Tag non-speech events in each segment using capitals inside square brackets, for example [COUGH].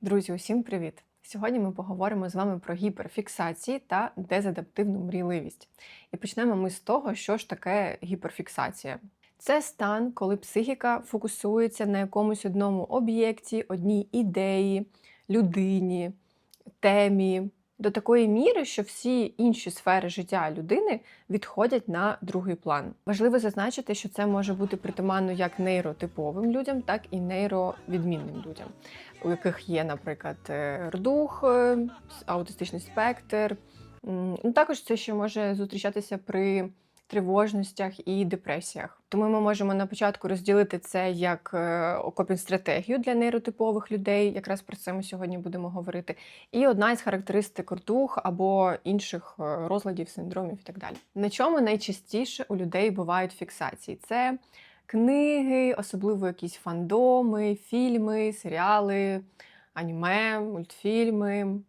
Друзі, усім привіт! Сьогодні ми поговоримо з вами про гіперфіксації та дезадаптивну мрійливість. І почнемо ми з того, що ж таке гіперфіксація. Це стан, коли психіка фокусується на якомусь одному об'єкті, одній ідеї, людині, темі до такої міри, що всі інші сфери життя людини відходять на другий план. Важливо зазначити, що це може бути притаманно як нейротиповим людям, так і нейровідмінним людям, у яких є, наприклад, е, рдух, е, аутистичний спектр. Ну, Також це ще може зустрічатися при тривожностях і депресіях. Тому ми можемо на початку розділити це як окопінг стратегію для нейротипових людей. Якраз про це ми сьогодні будемо говорити. І одна із характеристик ртух або інших е, розладів, синдромів і так далі. На чому найчастіше у людей бувають фіксації? Це книги, особливо якісь фандоми, фільми, серіали, аніме, мультфільми,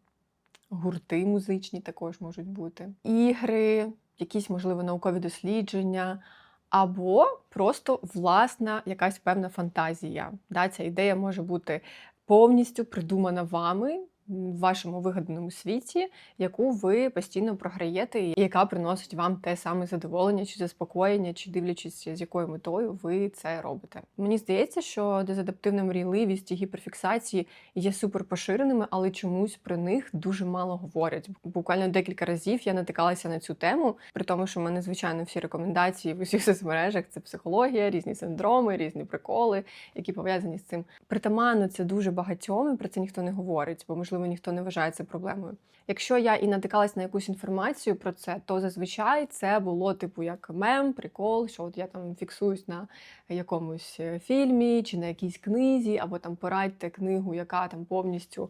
гурти музичні також можуть бути, ігри, якісь, можливо, наукові дослідження. Або просто власна якась певна фантазія. Да, Ця ідея може бути повністю придумана вами в вашому вигаданому світі, яку ви постійно програєте, і яка приносить вам те саме задоволення чи заспокоєння, чи дивлячись, з якою метою ви це робите. Мені здається, що дезадаптивна мрійливість і гіперфіксації є супер поширеними, але чомусь про них дуже мало говорять. Буквально декілька разів я натикалася на цю тему, при тому, що в мене звичайно всі рекомендації в усіх соцмережах це психологія, різні синдроми, різні приколи, які пов'язані з цим. Притаманно це дуже багатьом, і про це ніхто не говорить, бо можливо ніхто не вважає це проблемою. Якщо я і натикалась на якусь інформацію про це, то зазвичай це було типу як мем, прикол, що от я там фіксуюсь на якомусь е, фільмі чи на якійсь книзі, або там порадьте книгу, яка там повністю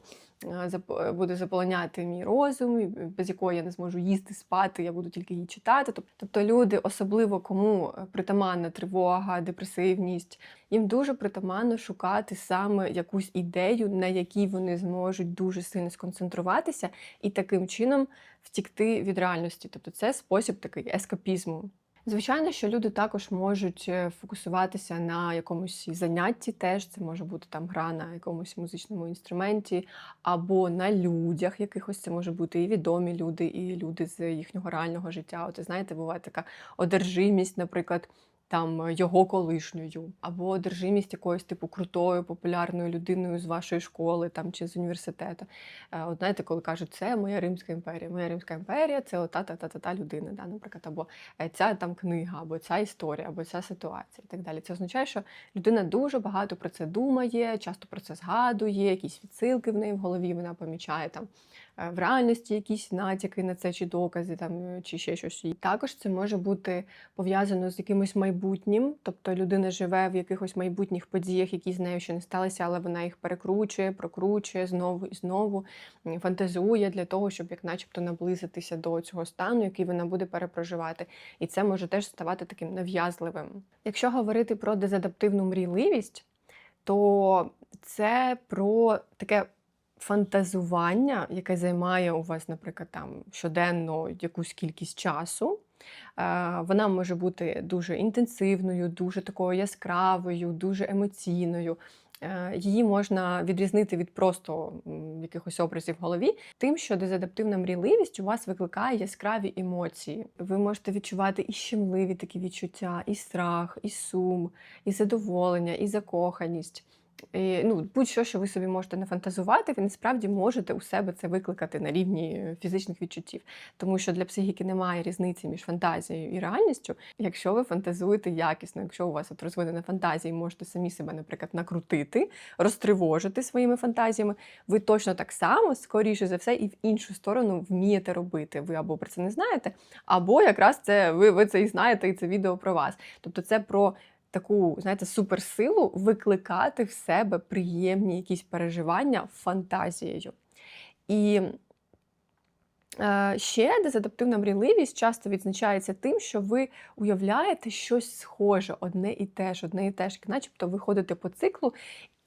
буде заполоняти мій розум, без якої я не зможу їсти, спати, я буду тільки її читати. Тобто люди, особливо кому е, притаманна тривога, депресивність, їм дуже притаманно шукати саме якусь ідею, на якій вони зможуть дуже сильно сконцентруватися і таким чином втікти від реальності. Тобто це спосіб такий ескапізму. Звичайно, що люди також можуть е, фокусуватися на якомусь занятті, теж це може бути там гра на якомусь музичному інструменті, або на людях якихось це може бути і відомі люди, і люди з їхнього реального життя. От знаєте, буває така одержимість, наприклад там е, його колишньою, або одержимість якоюсь типу крутою, популярною людиною з вашої школи там чи з університету. Е, от знаєте, коли кажуть, це моя Римська імперія. Моя Римська імперія це ота та та та та людина, да, наприклад, або е, ця там книга, або ця історія, або ця ситуація і так далі. Це означає, що людина дуже багато про це думає, часто про це згадує, якісь відсилки в неї в голові вона помічає там. В реальності якісь натяки на це, чи докази, там, е, чи ще щось. І також це може бути пов'язано з якимось майбутнім, тобто людина живе в якихось майбутніх подіях, які з нею ще не сталися, але вона їх перекручує, прокручує знову і знову, фантазує для того, щоб як начебто наблизитися до цього стану, який вона буде перепроживати. І це може теж ставати таким нав'язливим. Якщо говорити про дезадаптивну мрійливість, то це про таке фантазування, яке займає у вас, наприклад, там щоденно якусь кількість часу. Е, вона може бути дуже інтенсивною, дуже такою яскравою, дуже емоційною. Е, її можна відрізнити від просто якихось образів в голові, тим, що дезадаптивна мрійливість у вас викликає яскраві емоції. Ви можете відчувати і щемливі такі відчуття, і страх, і сум, і задоволення, і закоханість. І, ну, Будь-що, що ви собі можете нафантазувати, ви насправді можете у себе це викликати на рівні фізичних відчуттів. Тому що для психіки немає різниці між фантазією і реальністю. Якщо ви фантазуєте якісно, якщо у вас от розвинена фантазія, і можете самі себе, наприклад, накрутити, розтривожити своїми фантазіями, ви точно так само, скоріше за все, і в іншу сторону вмієте робити. Ви або про це не знаєте, або якраз це ви, ви це і знаєте, і це відео про вас. Тобто, це про таку, знаєте, суперсилу викликати в себе приємні якісь переживання фантазією. І е, ще дезадаптивна мрійливість часто відзначається тим, що ви уявляєте щось схоже, одне і те ж, одне і те ж, начебто ви ходите по циклу.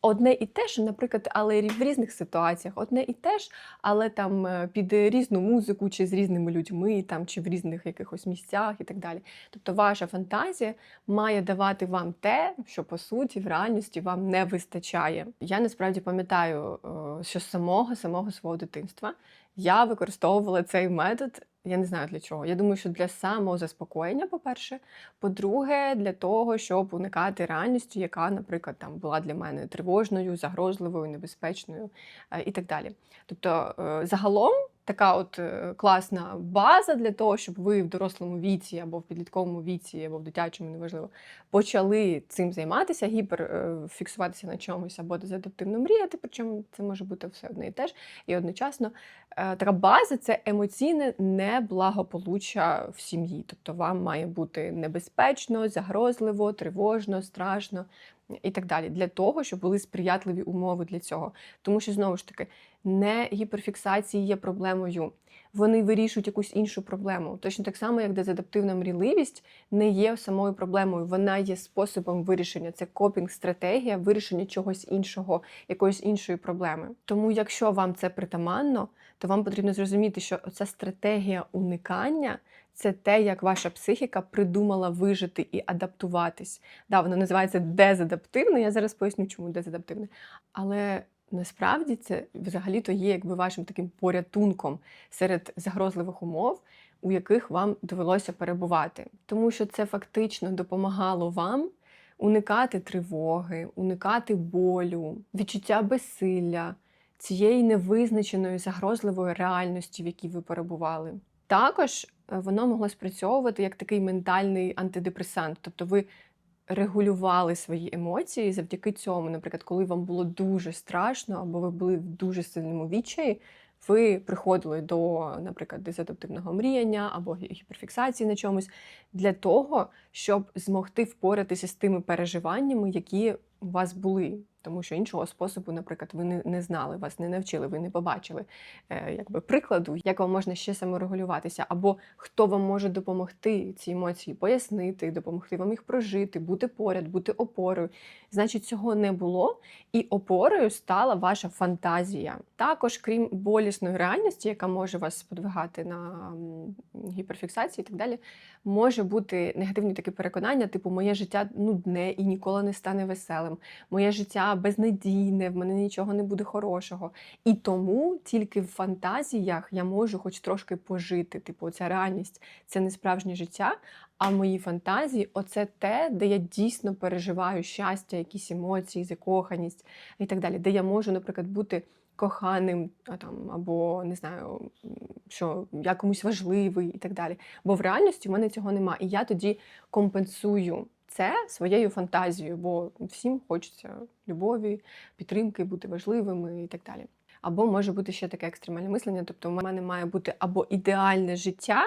Одне і те ж, наприклад, але в різних ситуаціях, одне і те ж, але там е, під різну музику, чи з різними людьми, там, чи в різних якихось місцях і так далі. Тобто ваша фантазія має давати вам те, що по суті в реальності вам не вистачає. Я насправді пам'ятаю, е, що з самого самого свого дитинства я використовувала цей метод. Я не знаю для чого. Я думаю, що для самозаспокоєння, по-перше. По-друге, для того, щоб уникати реальності, яка, наприклад, там була для мене тривожною, загрозливою, небезпечною е, і так далі. Тобто, е, загалом, така от е, класна база для того, щоб ви в дорослому віці або в підлітковому віці, або в дитячому, неважливо, почали цим займатися, гіперфіксуватися на чомусь або дезадаптивно мріяти, причому це може бути все одне і те ж. І одночасно е, така база це емоційне неблагополуччя в сім'ї. Тобто вам має бути небезпечно, загрозливо, тривожно, страшно і так далі. Для того, щоб були сприятливі умови для цього. Тому що знову ж таки не гіперфіксації є проблемою. Вони вирішують якусь іншу проблему. Точно так само, як дезадаптивна мрійливість не є самою проблемою, вона є способом вирішення. Це копінг-стратегія вирішення чогось іншого, якоїсь іншої проблеми. Тому, якщо вам це притаманно, то вам потрібно зрозуміти, що ця стратегія уникання це те, як ваша психіка придумала вижити і адаптуватись. Да, вона називається дезадаптивне. Я зараз поясню, чому дезадаптивне. Але насправді це взагалі-то є якби вашим таким порятунком серед загрозливих умов, у яких вам довелося перебувати. Тому що це фактично допомагало вам уникати тривоги, уникати болю, відчуття безсилля, цієї невизначеної загрозливої реальності, в якій ви перебували. Також е, воно могло спрацьовувати як такий ментальний антидепресант, тобто ви регулювали свої емоції завдяки цьому. Наприклад, коли вам було дуже страшно, або ви були в дуже сильному відчаї, ви приходили до, наприклад, дезадаптивного мріяння або гіперфіксації на чомусь для того, щоб змогти впоратися з тими переживаннями, які у вас були. Тому що іншого способу, наприклад, ви не, не знали, вас не навчили, ви не побачили е, якби прикладу, як вам можна ще саморегулюватися, або хто вам може допомогти ці емоції пояснити, допомогти вам їх прожити, бути поряд, бути опорою. Значить, цього не було, і опорою стала ваша фантазія. Також, крім болісної реальності, яка може вас сподвигати на гіперфіксації і так далі, може бути негативні такі переконання, типу моє життя нудне і ніколи не стане веселим. Моє життя безнадійне, в мене нічого не буде хорошого. І тому тільки в фантазіях я можу хоч трошки пожити. Типу, ця реальність це не справжнє життя. А в моїй фантазії оце те, де я дійсно переживаю щастя, якісь емоції, закоханість і так далі, де я можу, наприклад, бути коханим а, там, або не знаю, що я комусь важливий і так далі. Бо в реальності в мене цього нема. І я тоді компенсую це своєю фантазією, бо всім хочеться любові, підтримки, бути важливими і так далі. Або може бути ще таке екстремальне мислення, тобто у мене має бути або ідеальне життя,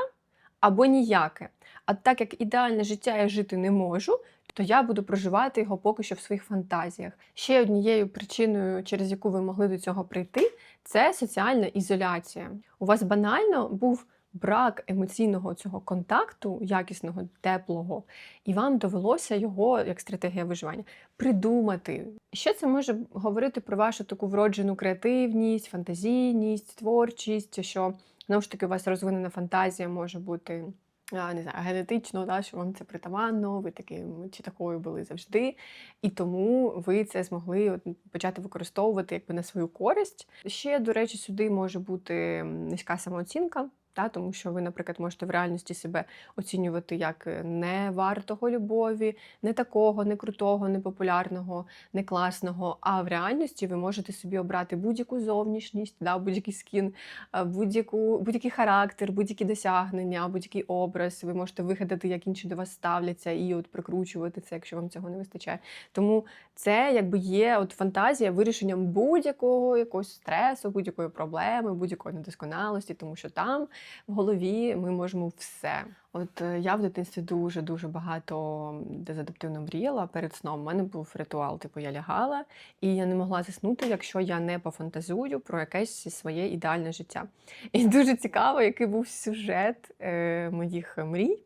або ніяке. А так як ідеальне життя я жити не можу, то я буду проживати його поки що в своїх фантазіях. Ще однією причиною, через яку ви могли до цього прийти, це соціальна ізоляція. У вас банально був брак емоційного цього контакту, якісного, теплого, і вам довелося його, як стратегія виживання, придумати. Ще це може говорити про вашу таку вроджену креативність, фантазійність, творчість, що знову ж таки у вас розвинена фантазія може бути. Не знаю, генетично, да, що вам це притаманно, ви таким чи такою були завжди, і тому ви це змогли почати використовувати якби на свою користь. Ще, до речі, сюди може бути низька самооцінка, та, тому що ви, наприклад, можете в реальності себе оцінювати як е, не вартого любові, не такого, не крутого, не популярного, не класного. А в реальності ви можете собі обрати будь-яку зовнішність, да, будь-який скін, е, будь-яку, будь-який характер, будь-які досягнення, будь-який образ. Ви можете вигадати, як інші до вас ставляться, і от прикручувати це, якщо вам цього не вистачає. Тому це якби є от фантазія вирішенням будь-якого якогось стресу, будь-якої проблеми, будь-якої недосконалості, тому що там в голові ми можемо все. От е, я в дитинстві дуже дуже багато дезадаптивно мріяла перед сном. У мене був ритуал, типу я лягала, і я не могла заснути, якщо я не пофантазую про якесь своє ідеальне життя. І дуже цікаво, який був сюжет е, моїх мрій.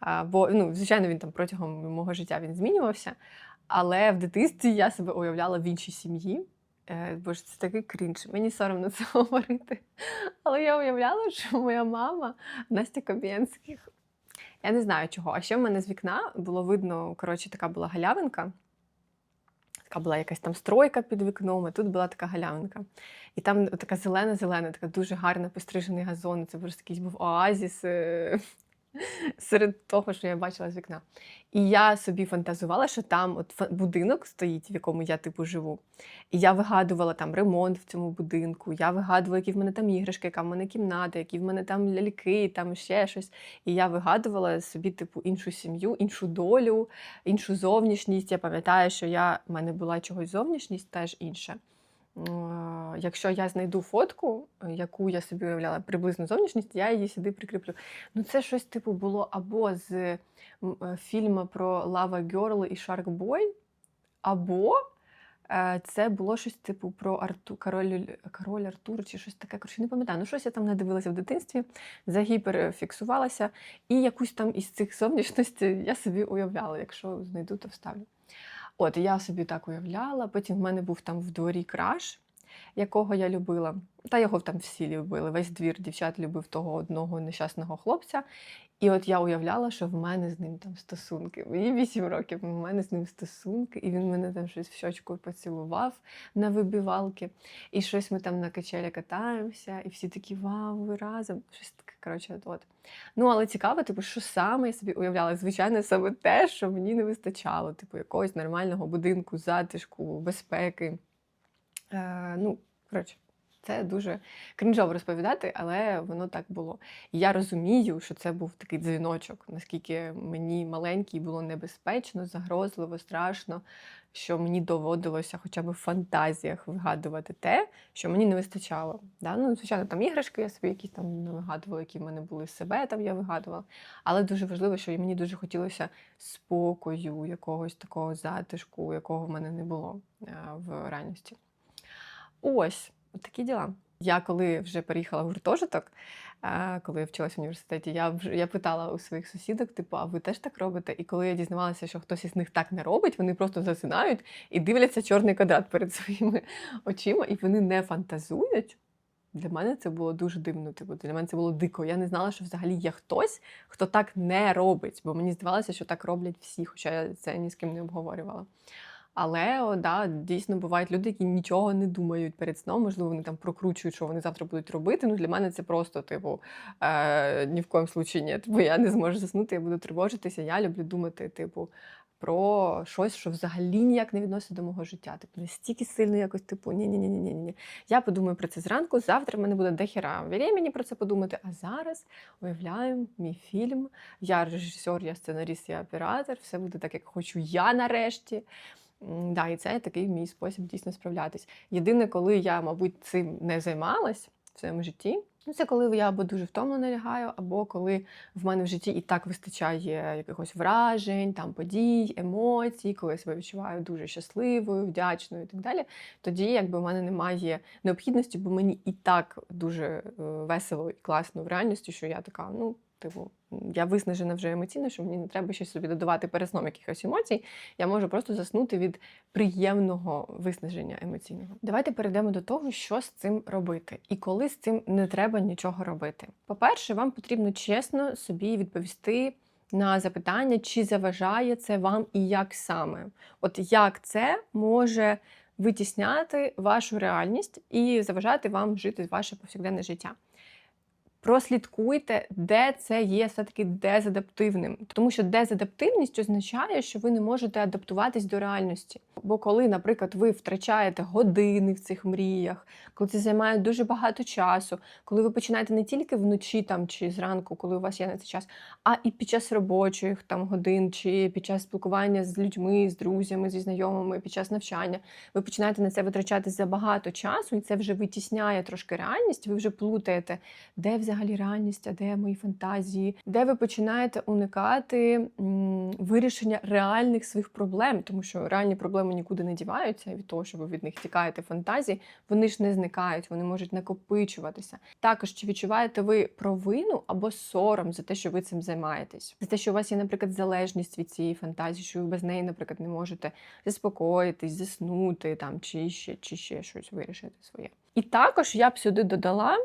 А, бо, ну, звичайно, він там протягом мого життя він змінювався. Але в дитинстві я себе уявляла в іншій сім'ї. Е, Боже, це такий крінж. Мені соромно [LAUGHS] це говорити. Але я уявляла, що моя мама Настя Кобєнських. Я не знаю чого. А ще в мене з вікна було видно, коротше, така була галявинка. Така була якась там стройка під вікном, а тут була така галявинка. І там така зелена-зелена, така дуже гарно пострижений газон. Це просто якийсь був оазіс е, серед того, що я бачила з вікна. І я собі фантазувала, що там от будинок стоїть, в якому я типу живу. І я вигадувала там ремонт в цьому будинку. Я вигадувала, які в мене там іграшки, яка в мене кімната, які в мене там ляльки, там ще щось. І я вигадувала собі, типу, іншу сім'ю, іншу долю, іншу зовнішність. Я пам'ятаю, що я в мене була чогось зовнішність теж інша. Якщо я знайду фотку, е, яку я собі уявляла приблизну зовнішність, я її сюди прикріплю. Ну, це щось типу було або з е, фільму про Lava Girl і Shark Boy, або е, це було щось типу про Арту, король, король Артур чи щось таке. Коротше, не пам'ятаю. Ну, щось я там надивилася в дитинстві, загіперфіксувалася, і якусь там із цих зовнішностей я собі уявляла. Якщо знайду, то вставлю. От я собі так уявляла. Потім в мене був там в дворі краш, якого я любила. Та його там всі любили. Весь двір дівчат любив того одного нещасного хлопця. І от я уявляла, що в мене з ним там стосунки. Мені 8 років, в мене з ним стосунки, і він мене там щось в щочку поцілував на вибівалки. І щось ми там на качелі катаємося, і всі такі вау, ви разом. Щось таке, коротше, от. от. Ну, але цікаво, типу, що саме я собі уявляла? Звичайно, саме те, що мені не вистачало, типу, якогось нормального будинку, затишку, безпеки. Е, ну, коротше, це дуже крінжово розповідати, але воно так було. І я розумію, що це був такий дзвіночок, наскільки мені маленький було небезпечно, загрозливо, страшно, що мені доводилося хоча б в фантазіях вигадувати те, що мені не вистачало. Да? Ну, звичайно, там іграшки я собі якісь там не вигадувала, які в мене були себе, там я вигадувала. Але дуже важливо, що мені дуже хотілося спокою, якогось такого затишку, якого в мене не було е, в реальності. Ось такі діла. Я коли вже переїхала в гуртожиток, коли я вчилася в університеті, я вже я питала у своїх сусідок, типу, а ви теж так робите? І коли я дізнавалася, що хтось із них так не робить, вони просто засинають і дивляться чорний квадрат перед своїми [LAUGHS] очима, і вони не фантазують. Для мене це було дуже дивно. Типу, для мене це було дико. Я не знала, що взагалі є хтось, хто так не робить, бо мені здавалося, що так роблять всі, хоча я це ні з ким не обговорювала. Але о, да, дійсно бувають люди, які нічого не думають перед сном. Можливо, вони там прокручують, що вони завтра будуть робити. Ну для мене це просто, типу, е, ні в коєму случаї ні. Типу, я не зможу заснути, я буду тривожитися. Я люблю думати, типу, про щось, що взагалі ніяк не відноситься до мого життя. Типу, настільки сильно якось, типу, ні ні ні ні ні Я подумаю про це зранку. Завтра в мене буде дохіра времени про це подумати. А зараз уявляю мій фільм. Я режисер, я сценарист, я оператор. Все буде так, як хочу я нарешті. Да, і це такий мій спосіб дійсно справлятись. Єдине, коли я, мабуть, цим не займалась в своєму житті, ну це коли я або дуже втомлено лягаю, або коли в мене в житті і так вистачає якихось вражень, там подій, емоцій, коли я себе відчуваю дуже щасливою, вдячною і так далі. Тоді якби в мене немає необхідності, бо мені і так дуже е, весело і класно в реальності, що я така, ну. Типу, я виснажена вже емоційно, що мені не треба щось собі додавати перед сном якихось емоцій. Я можу просто заснути від приємного виснаження емоційного. Давайте перейдемо до того, що з цим робити, і коли з цим не треба нічого робити. По-перше, вам потрібно чесно собі відповісти на запитання, чи заважає це вам і як саме. От як це може витісняти вашу реальність і заважати вам жити ваше повсякденне життя. Прослідкуйте, де це є все-таки дезадаптивним. Тому що дезадаптивність означає, що ви не можете адаптуватись до реальності. Бо коли, наприклад, ви втрачаєте години в цих мріях, коли це займає дуже багато часу, коли ви починаєте не тільки вночі там чи зранку, коли у вас є на це час, а і під час робочих там годин, чи під час спілкування з людьми, з друзями, зі знайомими, під час навчання, ви починаєте на це витрачати забагато часу, і це вже витісняє трошки реальність. Ви вже плутаєте, де взагалі взагалі реальність, а де мої фантазії, де ви починаєте уникати вирішення реальних своїх проблем, тому що реальні проблеми нікуди не діваються від того, що ви від них тікаєте фантазії, вони ж не зникають, вони можуть накопичуватися. Також чи відчуваєте ви провину або сором за те, що ви цим займаєтесь, за те, що у вас є, наприклад, залежність від цієї фантазії, що ви без неї, наприклад, не можете заспокоїтись, заснути там чи ще, чи ще щось вирішити своє. І також я б сюди додала,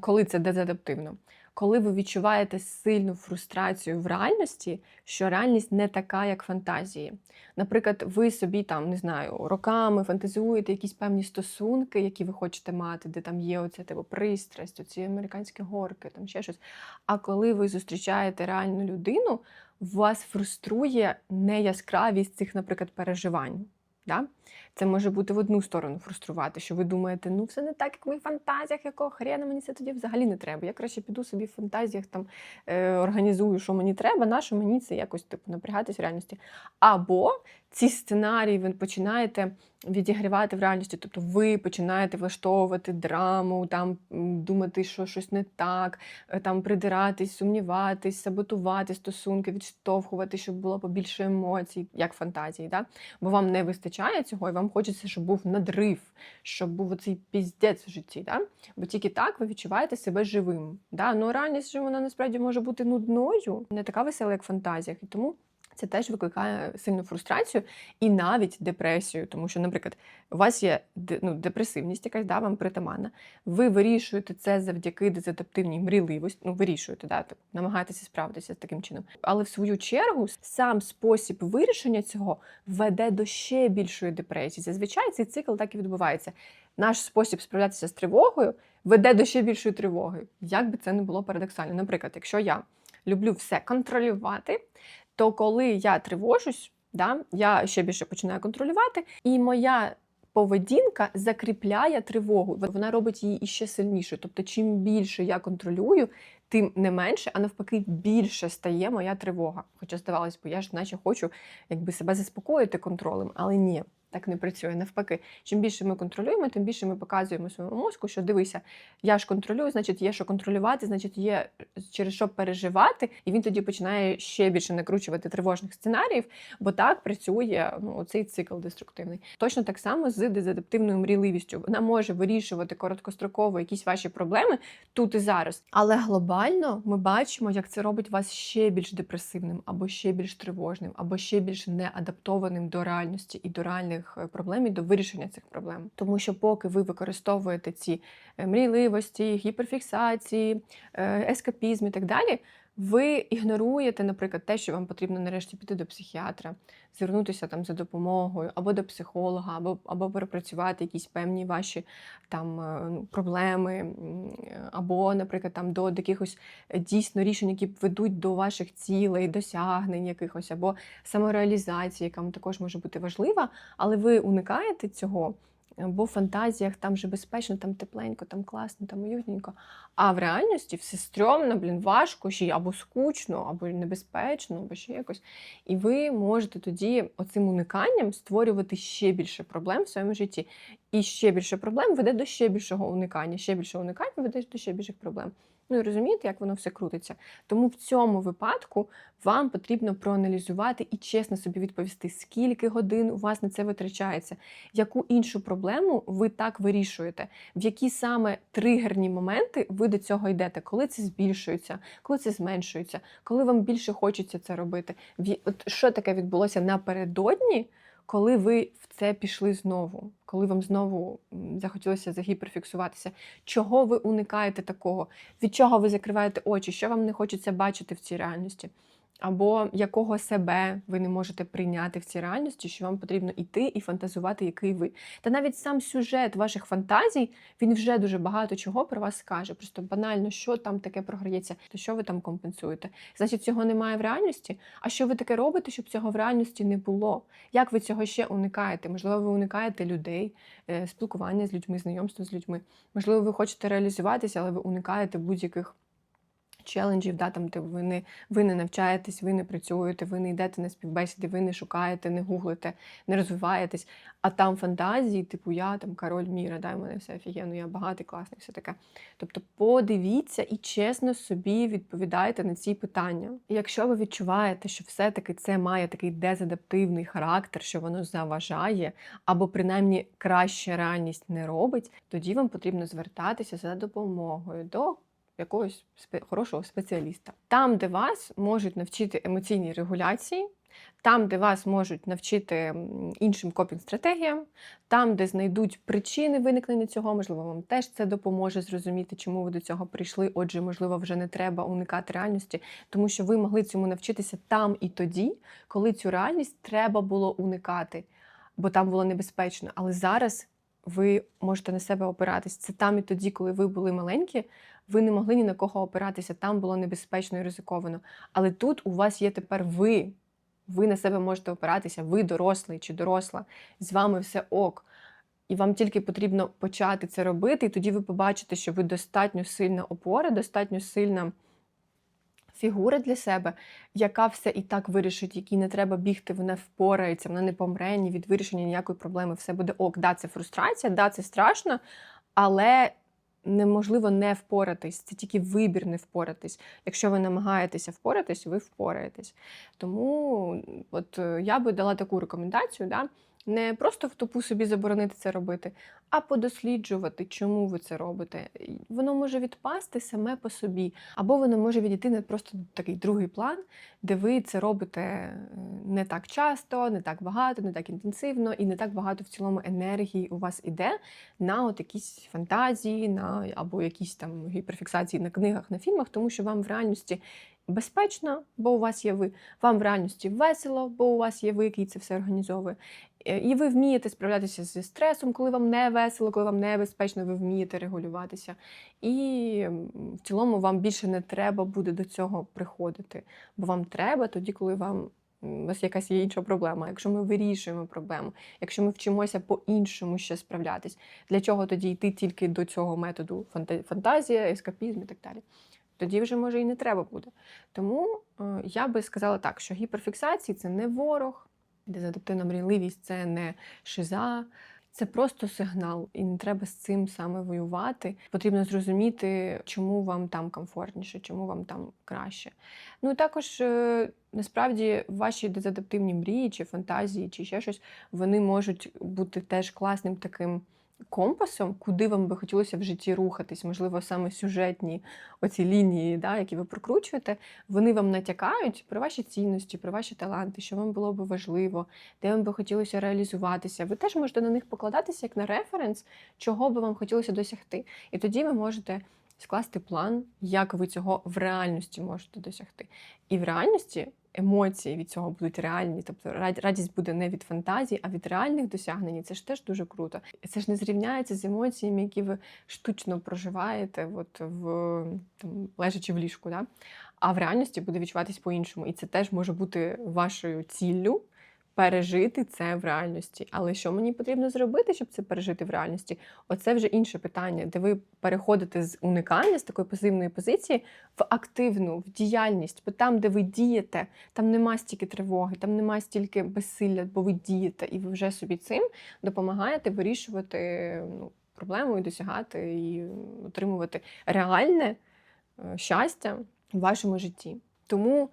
коли це дезадаптивно, коли ви відчуваєте сильну фрустрацію в реальності, що реальність не така, як фантазії. Наприклад, ви собі там не знаю, роками фантазуєте якісь певні стосунки, які ви хочете мати, де там є оця типу, пристрасть, оці американські горки, там ще щось. А коли ви зустрічаєте реальну людину, вас фруструє неяскравість цих, наприклад, переживань. Да? Це може бути в одну сторону фруструвати, що ви думаєте, ну все не так, як в моїх фантазіях, якого хрена мені це тоді взагалі не треба. Я краще піду собі в фантазіях там е, організую, що мені треба, на що мені це якось типу напрягатись в реальності. Або ці сценарії ви починаєте відігрівати в реальності, тобто ви починаєте влаштовувати драму, там думати, що щось не так, е, там придиратись, сумніватись, саботувати стосунки, відштовхувати, щоб було побільше емоцій, як фантазії. Да? Бо вам не вистачає цього, і вам хочеться, щоб був надрив, щоб був оцей піздець в житті. Да? Бо тільки так ви відчуваєте себе живим. Да? Ну реальність же вона насправді може бути нудною, не така весела, як в фантазіях. І тому це теж викликає сильну фрустрацію і навіть депресію, тому що, наприклад, у вас є ну, депресивність, якась да, вам притаманна. Ви вирішуєте це завдяки дезадаптивній мрійливості. Ну, вирішуєте, да, типу, намагаєтеся справитися з таким чином. Але в свою чергу сам спосіб вирішення цього веде до ще більшої депресії. Зазвичай цей цикл так і відбувається. Наш спосіб справлятися з тривогою веде до ще більшої тривоги. Як би це не було парадоксально. Наприклад, якщо я люблю все контролювати, то коли я тривожусь, да, я ще більше починаю контролювати, і моя поведінка закріпляє тривогу. Вона робить її іще сильнішою. Тобто, чим більше я контролюю, тим не менше, а навпаки, більше стає моя тривога. Хоча здавалось би, я ж наче хочу якби себе заспокоїти контролем, але ні. Так не працює. Навпаки, чим більше ми контролюємо, тим більше ми показуємо своєму мозку, що дивися, я ж контролюю, значить, є що контролювати, значить, є через що переживати, і він тоді починає ще більше накручувати тривожних сценаріїв, бо так працює ну, цей цикл деструктивний. Точно так само з дезадаптивною мрійливістю. Вона може вирішувати короткостроково якісь ваші проблеми тут і зараз. Але глобально ми бачимо, як це робить вас ще більш депресивним, або ще більш тривожним, або ще більш неадаптованим до реальності і до реальних е, проблем, і до вирішення цих проблем. Тому що поки ви використовуєте ці е, мрійливості, гіперфіксації, е, ескапізм і так далі. Ви ігноруєте, наприклад, те, що вам потрібно нарешті піти до психіатра, звернутися там за допомогою, або до психолога, або, або перепрацювати якісь певні ваші там е, ну, проблеми, або, наприклад, там до якихось е, дійсно рішень, які ведуть до ваших цілей, досягнень якихось, або самореалізації, яка вам також може бути важлива, але ви уникаєте цього. Бо в фантазіях там же безпечно, там тепленько, там класно, там уютненько. А в реальності все стрьомно, блін, важко, ще або скучно, або небезпечно, або ще якось. І ви можете тоді оцим униканням створювати ще більше проблем в своєму житті. І ще більше проблем веде до ще більшого уникання. Ще більше уникання веде до ще більших проблем. Ну і розумієте, як воно все крутиться. Тому в цьому випадку вам потрібно проаналізувати і чесно собі відповісти, скільки годин у вас на це витрачається, яку іншу проблему ви так вирішуєте, в які саме тригерні моменти ви до цього йдете, коли це збільшується, коли це зменшується, коли вам більше хочеться це робити. От що таке відбулося напередодні, коли ви в це пішли знову, коли вам знову захотілося загіперфіксуватися, чого ви уникаєте такого, від чого ви закриваєте очі, що вам не хочеться бачити в цій реальності, або якого себе ви не можете прийняти в цій реальності, що вам потрібно йти і фантазувати, який ви. Та навіть сам сюжет ваших фантазій він вже дуже багато чого про вас скаже. Просто банально, що там таке програється, то що ви там компенсуєте. Значить, цього немає в реальності. А що ви таке робите, щоб цього в реальності не було? Як ви цього ще уникаєте? Можливо, ви уникаєте людей, е, спілкування з людьми, знайомства з людьми. Можливо, ви хочете реалізуватися, але ви уникаєте будь-яких челенджів, да, там, де ви не, ви не навчаєтесь, ви не працюєте, ви не йдете на співбесіди, ви не шукаєте, не гуглите, не розвиваєтесь. А там фантазії, типу, я там король міра, да, в мене все офігенно, я багатий, класний, все таке. Тобто подивіться і чесно собі відповідайте на ці питання. Якщо ви відчуваєте, що все-таки це має такий дезадаптивний характер, що воно заважає, або принаймні краще реальність не робить, тоді вам потрібно звертатися за допомогою до якогось хорошого спеціаліста. Там, де вас можуть навчити емоційній регуляції, там, де вас можуть навчити іншим копінг-стратегіям, там, де знайдуть причини виникнення цього, можливо, вам теж це допоможе зрозуміти, чому ви до цього прийшли. Отже, можливо, вже не треба уникати реальності, тому що ви могли цьому навчитися там і тоді, коли цю реальність треба було уникати, бо там було небезпечно. Але зараз ви можете на себе опиратись. Це там і тоді, коли ви були маленькі, ви не могли ні на кого опиратися, там було небезпечно і ризиковано. Але тут у вас є тепер ви. Ви на себе можете опиратися, ви дорослий чи доросла, з вами все ок. І вам тільки потрібно почати це робити, і тоді ви побачите, що ви достатньо сильна опора, достатньо сильна фігура для себе, яка все і так вирішить, якій не треба бігти, вона впорається, вона не помре ні від вирішення ніякої проблеми. Все буде ок. Да, це фрустрація, да, це страшно, але неможливо не впоратись. Це тільки вибір не впоратись. Якщо ви намагаєтеся впоратись, ви впораєтесь. Тому от е, я би дала таку рекомендацію, да? Не просто в тупу собі заборонити це робити, а подосліджувати, чому ви це робите. Воно може відпасти саме по собі, або воно може відійти на просто такий другий план, де ви це робите е, не так часто, не так багато, не так інтенсивно і не так багато в цілому енергії у вас іде на от якісь фантазії, на або якісь там гіперфіксації на книгах, на фільмах, тому що вам в реальності безпечно, бо у вас є ви. Вам в реальності весело, бо у вас є ви, який це все організовує. Е, І ви вмієте справлятися зі стресом, коли вам не весело, коли вам небезпечно, ви вмієте регулюватися. І в цілому вам більше не треба буде до цього приходити. Бо вам треба тоді, коли вам у вас якась є інша проблема. Якщо ми вирішуємо проблему, якщо ми вчимося по-іншому ще справлятись, для чого тоді йти тільки до цього методу фанта- фантазія, ескапізм і так далі. Тоді вже може і не треба буде. Тому е, я би сказала так, що гіперфіксації це не ворог, дезадаптивна мрійливість це не шиза, це просто сигнал, і не треба з цим саме воювати. Потрібно зрозуміти, чому вам там комфортніше, чому вам там краще. Ну і також е, насправді ваші дезадаптивні мрії, чи фантазії, чи ще щось, вони можуть бути теж класним таким. Компасом, куди вам би хотілося в житті рухатись, можливо, саме сюжетні оці лінії, да, які ви прокручуєте, вони вам натякають про ваші цінності, про ваші таланти, що вам було би важливо, де вам би хотілося реалізуватися. Ви теж можете на них покладатися як на референс, чого би вам хотілося досягти. І тоді ви можете скласти план, як ви цього в реальності можете досягти. І в реальності емоції від цього будуть реальні, тобто радість буде не від фантазій, а від реальних досягнень. Це ж теж дуже круто. Це ж не зрівняється з емоціями, які ви штучно проживаєте, от в там, лежачи в ліжку. Да? А в реальності буде відчуватись по-іншому. І це теж може бути вашою ціллю пережити це в реальності. Але що мені потрібно зробити, щоб це пережити в реальності? Оце вже інше питання, де ви переходите з уникання, з такої пасивної позиції в активну, в діяльність. Бо там, де ви дієте, там нема стільки тривоги, там нема стільки безсилля, бо ви дієте, і ви вже собі цим допомагаєте вирішувати ну, проблему і досягати, і отримувати реальне е, щастя в вашому житті. Тому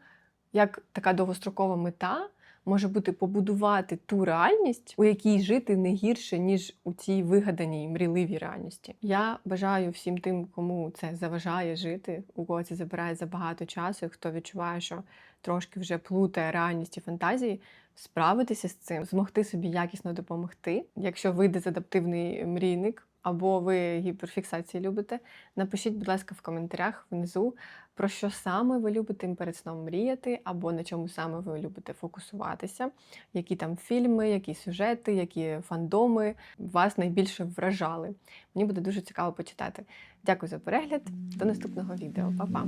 як така довгострокова мета може бути побудувати ту реальність, у якій жити не гірше, ніж у цій вигаданій мрійливій реальності. Я бажаю всім тим, кому це заважає жити, у кого це забирає забагато часу, хто відчуває, що трошки вже плутає реальність і фантазії, справитися з цим, змогти собі якісно допомогти. Якщо ви дезадаптивний мрійник. Або ви гіперфіксації любите, напишіть, будь ласка, в коментарях внизу, про що саме ви любите перед сном мріяти, або на чому саме ви любите фокусуватися, які там фільми, які сюжети, які фандоми вас найбільше вражали. Мені буде дуже цікаво почитати. Дякую за перегляд. До наступного відео. Па-па!